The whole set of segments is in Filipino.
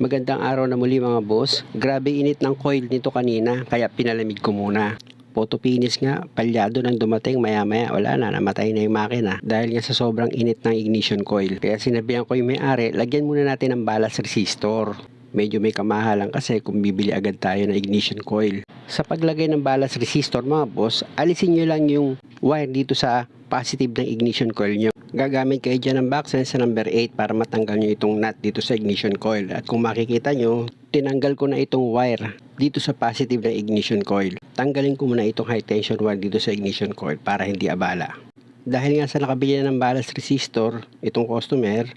Magandang araw na muli mga boss. Grabe init ng coil nito kanina kaya pinalamig ko muna. Photo finish nga, palyado nang dumating maya maya wala na, namatay na yung makina dahil nga sa sobrang init ng ignition coil. Kaya sinabihan ko yung may-ari, lagyan muna natin ng ballast resistor. Medyo may kamahalan kasi kung bibili agad tayo ng ignition coil. Sa paglagay ng ballast resistor mga boss, alisin nyo lang yung wire dito sa positive ng ignition coil nyo. Gagamit kayo dyan ng back sense sa number 8 para matanggal nyo itong nut dito sa ignition coil. At kung makikita nyo, tinanggal ko na itong wire dito sa positive ng ignition coil. Tanggalin ko muna itong high tension wire dito sa ignition coil para hindi abala. Dahil nga sa nakabili na ng ballast resistor, itong customer,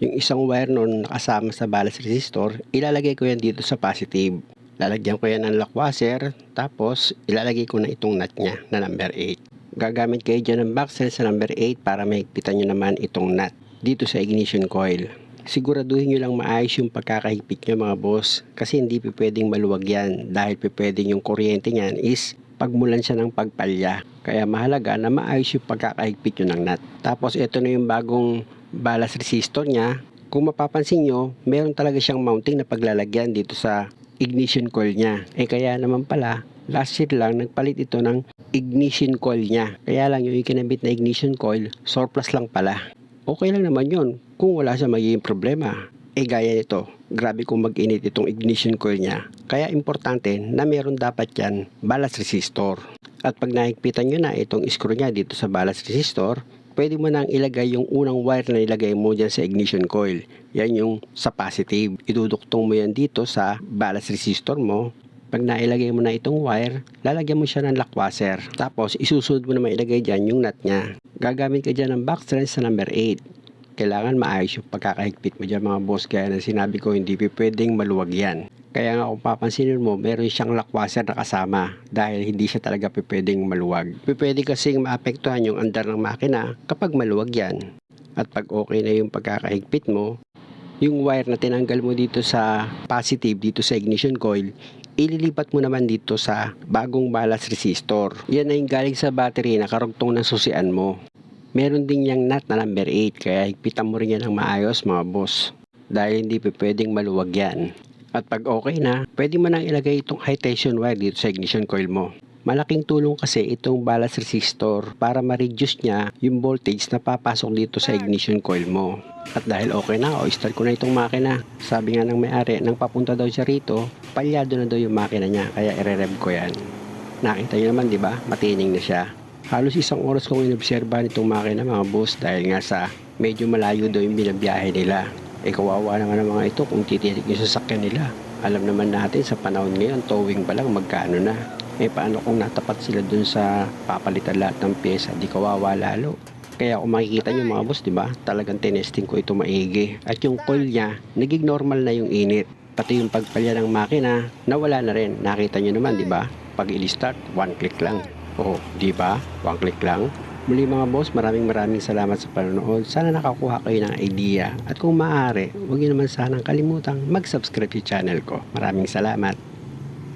yung isang wire nun nakasama sa ballast resistor, ilalagay ko yan dito sa positive. Lalagyan ko yan ng lock washer, tapos ilalagay ko na itong nut niya na number 8. Gagamit kayo dyan ng backsell sa number 8 para mahigpitan nyo naman itong nut dito sa ignition coil. Siguraduhin nyo lang maayos yung pagkakahigpit nyo mga boss kasi hindi pa pwedeng maluwag yan dahil pa pwedeng yung kuryente niyan is pagmulan siya ng pagpalya. Kaya mahalaga na maayos yung pagkakahigpit nyo ng nut. Tapos ito na yung bagong ballast resistor niya. Kung mapapansin nyo, meron talaga siyang mounting na paglalagyan dito sa ignition coil niya. Eh kaya naman pala, last year lang nagpalit ito ng ignition coil niya. Kaya lang yung ikinabit na ignition coil, surplus lang pala. Okay lang naman yon kung wala siya magiging problema. Eh gaya nito, grabe kung mag-init itong ignition coil niya. Kaya importante na meron dapat yan ballast resistor. At pag nahigpitan nyo na itong screw niya dito sa ballast resistor, pwede mo nang ilagay yung unang wire na ilagay mo dyan sa ignition coil. Yan yung sa positive. Iduduktong mo yan dito sa ballast resistor mo. Pag nailagay mo na itong wire, lalagyan mo siya ng lock washer. Tapos isusunod mo naman ilagay dyan yung nut niya. Gagamit ka dyan ng back strength sa number 8. Kailangan maayos yung pagkakahigpit mo dyan mga boss. Kaya na sinabi ko hindi pwedeng maluwag yan. Kaya nga kung papansinin mo, meron siyang lock washer na kasama dahil hindi siya talaga pwedeng maluwag. Pwede kasing maapektuhan yung andar ng makina kapag maluwag yan. At pag okay na yung pagkakahigpit mo, yung wire na tinanggal mo dito sa positive, dito sa ignition coil, ililipat mo naman dito sa bagong ballast resistor. Yan ay galing sa battery na karugtong ng susian mo. Meron din yung nut na number 8 kaya higpitan mo rin yan ng maayos mga boss. Dahil hindi pa pwedeng maluwag yan. At pag okay na, pwede mo nang ilagay itong high tension wire dito sa ignition coil mo. Malaking tulong kasi itong ballast resistor para ma-reduce niya yung voltage na papasok dito sa ignition coil mo. At dahil okay na, o start ko na itong makina. Sabi nga ng may-ari, nang papunta daw siya rito, palyado na daw yung makina niya, kaya ire-rev ko yan. Nakita niyo naman, di ba? Matining na siya. Halos isang oras kong inobserbahan itong makina mga boss dahil nga sa medyo malayo daw yung binabiyahe nila. E kawawa naman ang mga ito kung titirik yung sasakyan nila. Alam naman natin sa panahon ngayon, towing pa lang magkano na. Eh paano kung natapat sila dun sa papalitan lahat ng pyesa, di kawawa lalo. Kaya kung makikita nyo mga boss, di ba? Talagang tinesting ko ito maigi. At yung coil niya, naging normal na yung init. Pati yung pagpalya ng makina, nawala na rin. Nakita nyo naman, di ba? Pag i-start, one click lang. Oh, di ba? One click lang. Muli mga boss, maraming maraming salamat sa panonood. Sana nakakuha kayo ng idea. At kung maaari, huwag niyo naman sanang kalimutang mag-subscribe sa channel ko. Maraming salamat.